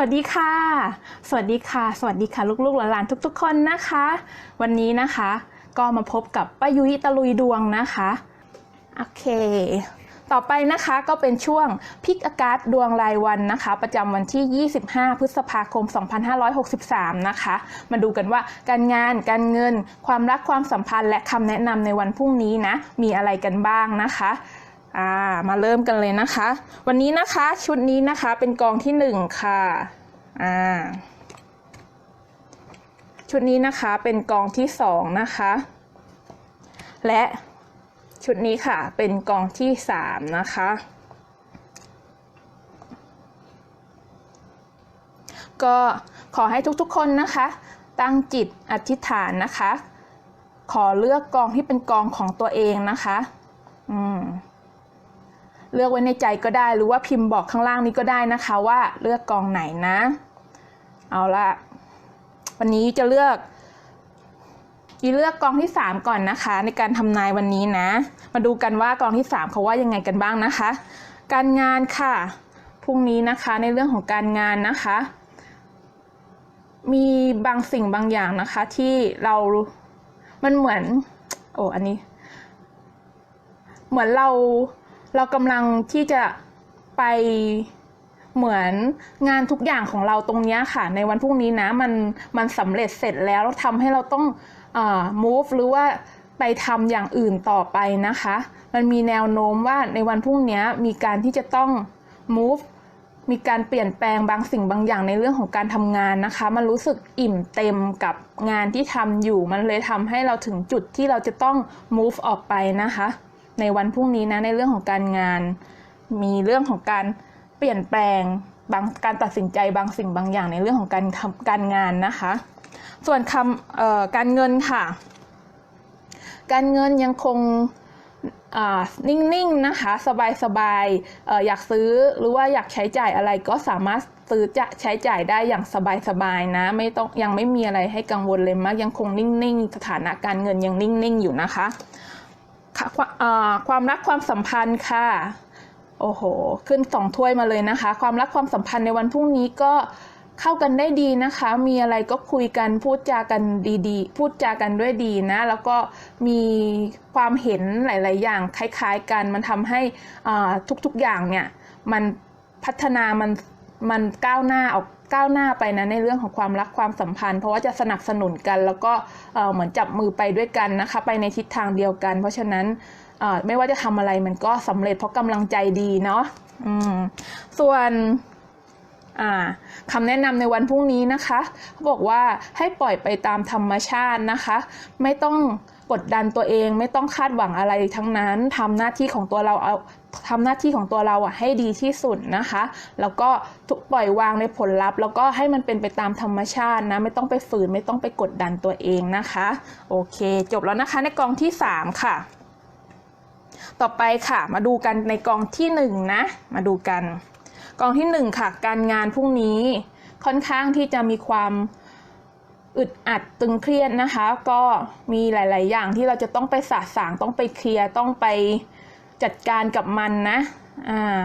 วัสดีค่ะ สวัสดีค่ะ สวัสดีค่ะ ลูกๆหลานๆทุก ๆ คนนะคะ วันนี้นะคะ ก็มาพบกับป้ายุ้ยตะลุยดวงนะคะโอเค ต่อไปนะคะก็เป็นช่วงพิกอากาศดวงรายวันนะคะ ประจำวันที่ 25 พฤษภาคม 2563 นะคะ มาดูกันว่าการงานการเงิน ความรักความสัมพันธ์และคำแนะนำในวันพรุ่งนี้นะ มีอะไรกันบ้างนะคะ อ่ามาเริ่มกันเลยนะคะ วันนี้นะคะชุดนี้นะคะเป็นกองที่หนึ่งค่ะอ่าชุดนี้นะคะเป็นกองที่สองนะคะ และชุดนี้ค่ะเป็นกองที่สามนะคะ ก็ขอให้ทุกๆคนนะคะ ตั้งจิตอธิษฐานนะคะ ขอเลือกกองที่เป็นกองของตัวเองนะคะ อืม เลือกไว้ในใจก็ได้หรือว่าพิมพ์บอกข้างล่างนี้ก็ได้นะคะว่าเลือกกองไหนนะ เอาละวันนี้จะเลือกยีเลือกกองที่ 3 ก่อนนะคะ ในการทำนายวันนี้นะ มาดูกันว่ากองที่ 3เขาว่ายังไงกันบ้างนะคะ การงานค่ะพรุ่งนี้นะคะในเรื่องของการงานนะคะ มีบางสิ่งบางอย่างนะคะที่เรา มันเหมือน โอ้อันนี้ เหมือนเรา เรากำลังที่จะไปเหมือนงานทุกอย่างของเราตรงนี้ค่ะ ในวันพรุ่งนี้นะมันมันสำเร็จเสร็จแล้วแล้วทำให้เราต้องเอ่อ move หรือว่าไปทำอย่างอื่นต่อไปนะคะ มันมีแนวโน้มว่าในวันพรุ่งนี้มีการที่จะต้อง move มีการเปลี่ยนแปลงบางสิ่งบางอย่างในเรื่องของการทำงานนะคะ มันรู้สึกอิ่มเต็มกับงานที่ทำอยู่ มันเลยทำให้เราถึงจุดที่เราจะต้อง move ออกไปนะคะ ในวันพรุ่งนี้นะในเรื่องของการงาน มีเรื่องของการเปลี่ยนแปลงบางการตัดสินใจบางสิ่งบางอย่างในเรื่องของการทำการงานนะคะ ส่วนคำการเงินค่ะ การเงินยังคงนิ่งๆนะคะ สบายๆเอ่ออยากซื้อหรือว่าอยากใช้จ่ายอะไรก็สามารถซื้อจะใช้จ่ายได้อย่างสบายๆนะ ไม่ต้องยังไม่มีอะไรให้กังวลเลยมากยังคงนิ่งๆ สถานะการเงินยังนิ่งๆ อยู่นะคะ ค่ะความรักความสัมพันธ์ค่ะ โอ้โห ขึ้นสองถ้วยมาเลยนะคะ ความรักความสัมพันธ์ในวันพรุ่งนี้ก็เข้ากันได้ดีนะคะ มีอะไรก็คุยกันพูดจากันดีๆ พูดจากันด้วยดีนะ แล้วก็มีความเห็นหลาย ๆ อย่างคล้าย ๆ กัน มันทำให้ทุกๆอย่างเนี่ย มันพัฒนามันมันก้าวหน้าออก ก้าวหน้าไปนะในเรื่องของความรักความสัมพันธ์ เพราะว่าจะสนับสนุนกันแล้วก็เหมือนจับมือไปด้วยกันนะคะไปในทิศทางเดียวกัน เพราะฉะนั้นไม่ว่าจะทำอะไรมันก็สำเร็จเพราะกำลังใจดีเนาะส่วนอ่าคำแนะนำในวันพรุ่งนี้นะคะเขาบอกว่าให้ปล่อยไปตามธรรมชาตินะคะ ไม่ต้อง กดดันตัวเองไม่ต้องคาดหวังอะไรทั้งนั้นทำหน้าที่ของตัวเราเอาทำหน้าที่ของตัวเราอะให้ดีที่สุดนะคะ แล้วก็ทุกปล่อยวางในผลลัพธ์ แล้วก็ให้มันเป็นไปตามธรรมชาตินะไม่ต้องไปฝืนไม่ต้องไปกดดันตัวเองนะคะ โอเคจบแล้วนะคะในกองที่ 3 ค่ะ ต่อไปค่ะ มาดูกันในกองที่1นะมาดูกัน กองที่1ค่ะ การงานพรุ่งนี้ค่อนข้างที่จะมีความ อึดอัดตึงเครียดนะคะ ก็มีหลาย ๆ อย่างที่เราจะต้องไปสะสางต้องไปเคลียร์ต้องไปจัดการกับมันนะอ่า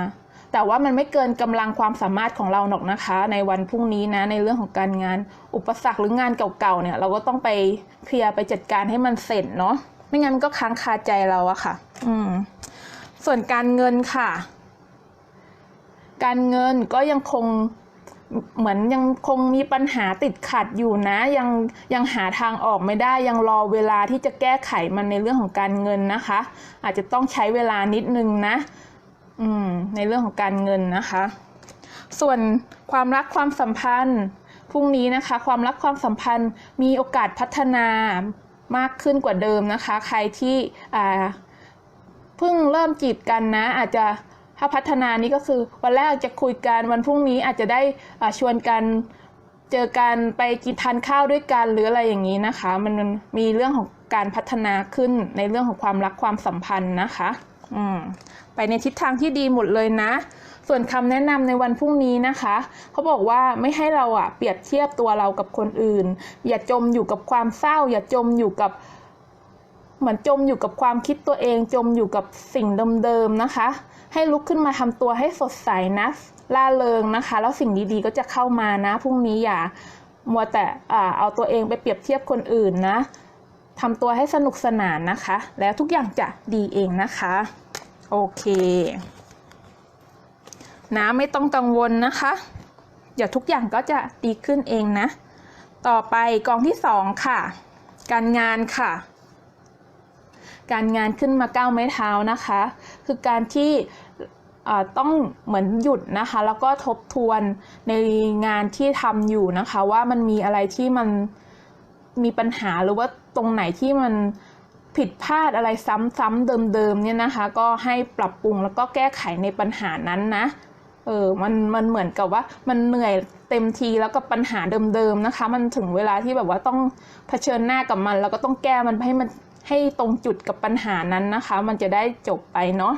แต่ว่ามันไม่เกินกำลังความสามารถของเราหรอกนะคะ ในวันพรุ่งนี้นะในเรื่องของการงานอุปสรรคหรืองานเก่าๆเนี่ย เราก็ต้องไปเคลียร์ไปจัดการให้มันเสร็จเนาะไม่งั้นมันก็ค้างคาใจเราอะค่ะ อืม ส่วนการเงินค่ะ การเงินก็ยังคง เหมือนยังคงมีปัญหาติดขัดอยู่นะ ยังยังหาทางออกไม่ได้ยังรอเวลาที่จะแก้ไขมันในเรื่องของการเงินนะคะ อาจจะต้องใช้เวลานิดนึงนะอืมในเรื่องของการเงินนะคะ ส่วนความรักความสัมพันธ์พรุ่งนี้นะคะ ความรักความสัมพันธ์มีโอกาสพัฒนามากขึ้นกว่าเดิมนะคะ ใครที่อ่าเพิ่งเริ่มจีบกันนะ อาจจะ ถ้าพัฒนานี้ก็คือวันแรกจะคุยกันวันพรุ่งนี้อาจจะได้ชวนกันเจอกันไปกินทานข้าวด้วยกันหรืออะไรอย่างนี้นะคะ มันมีเรื่องของการพัฒนาขึ้นในเรื่องของความรักความสัมพันธ์นะคะอืมไปในทิศทางที่ดีหมดเลยนะ ส่วนคำแนะนำในวันพรุ่งนี้นะคะ เขาบอกว่าไม่ให้เราอะเปรียบเทียบตัวเรากับคนอื่น อย่าจมอยู่กับความเศร้า อย่าจมอยู่กับเหมือนจมอยู่กับความคิดตัวเอง จมอยู่กับสิ่งเดิมๆนะคะ ให้ลุกขึ้นมาทำตัวให้สดใสนะล่าเริงนะคะ แล้วสิ่งดีๆก็จะเข้ามานะพรุ่งนี้อย่ามัวแต่เอาตัวเองไปเปรียบเทียบคนอื่นนะทำตัวให้สนุกสนานนะคะ แล้วทุกอย่างจะดีเองนะคะ โอเคนะไม่ต้องกังวลนะคะ เดี๋ยวทุกอย่างก็จะดีขึ้นเองนะ ต่อไปกองที่สองค่ะ การงานค่ะ การงานขึ้นมาก้าวไม้เท้านะคะ คือการที่ต้องเหมือนหยุดนะคะ แล้วก็ทบทวนในงานที่ทำอยู่นะคะ ว่ามันมีอะไรที่มันมีปัญหาหรือว่าตรงไหนที่มันผิดพลาดอะไรซ้ำๆเดิมๆเนี่ยนะคะ ก็ให้ปรับปรุงแล้วก็แก้ไขในปัญหานั้นนะเออ มัน มันเหมือนกับว่ามันเหนื่อยเต็มทีแล้วกับปัญหาเดิมๆนะคะ มันถึงเวลาที่แบบว่าต้องเผชิญหน้ากับมัน แล้วก็ต้องแก้มันให้มัน ให้ตรงจุดกับปัญหานั้นนะคะ มันจะได้จบไปเนาะ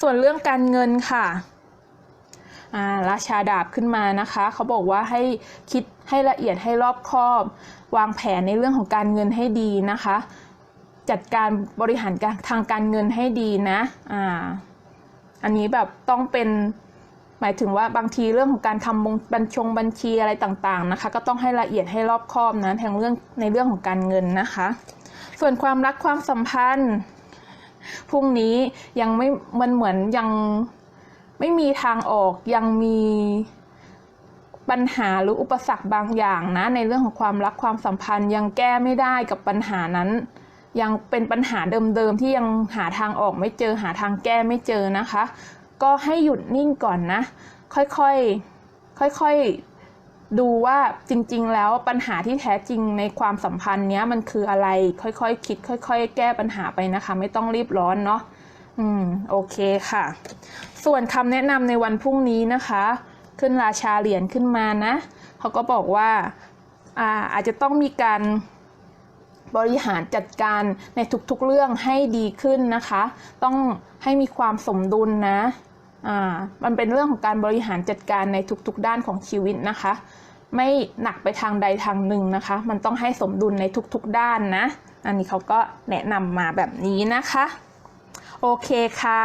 ส่วนเรื่องการเงินค่ะราชาดาบขึ้นมานะคะ เขาบอกว่าให้คิดให้ละเอียดให้รอบคอบ วางแผนในเรื่องของการเงินให้ดีนะคะ จัดการบริหารการทางการเงินให้ดีนะอ่าอันนี้แบบต้องเป็นหมายถึงว่าบางทีเรื่องของการทำบ,บัญชงบัญชีอะไรต่างๆนะคะ ก็ต้องให้ละเอียดให้รอบคอบนะทางเรื่องในเรื่องของการเงินนะคะ ส่วนความรักความสัมพันธ์พรุ่งนี้ยังไม่มันเหมือนยังไม่มีทางออกยังมีปัญหาหรืออุปสรรคบางอย่างนะ ในเรื่องของความรักความสัมพันธ์ ยังแก้ไม่ได้กับปัญหานั้น ยังเป็นปัญหาเดิมๆที่ยังหาทางออกไม่เจอหาทางแก้ไม่เจอนะคะ ก็ให้หยุดนิ่งก่อนนะ ค่อยๆค่อยๆ ดูว่าจริง ๆ แล้วปัญหาที่แท้จริงในความสัมพันธ์เนี้ยมันคืออะไรค่อยๆคิด ค่อย ๆ แก้ปัญหาไปนะคะ ไม่ต้องรีบร้อนเนาะอืมโอเคค่ะ ส่วนคำแนะนำในวันพรุ่งนี้นะคะ ขึ้นราชาเหรียญขึ้นมานะเขาก็บอกว่าอ่าอาจจะต้องมีการบริหารจัดการในทุกๆเรื่องให้ดีขึ้นนะคะ ต้องให้มีความสมดุลนะ มันเป็นเรื่องของการบริหารจัดการในทุกๆด้านของชีวิตนะคะ ไม่หนักไปทางใดทางหนึ่งนะคะ มันต้องให้สมดุลในทุกๆด้านนะ อันนี้เขาก็แนะนำมาแบบนี้นะคะ โอเคค่ะ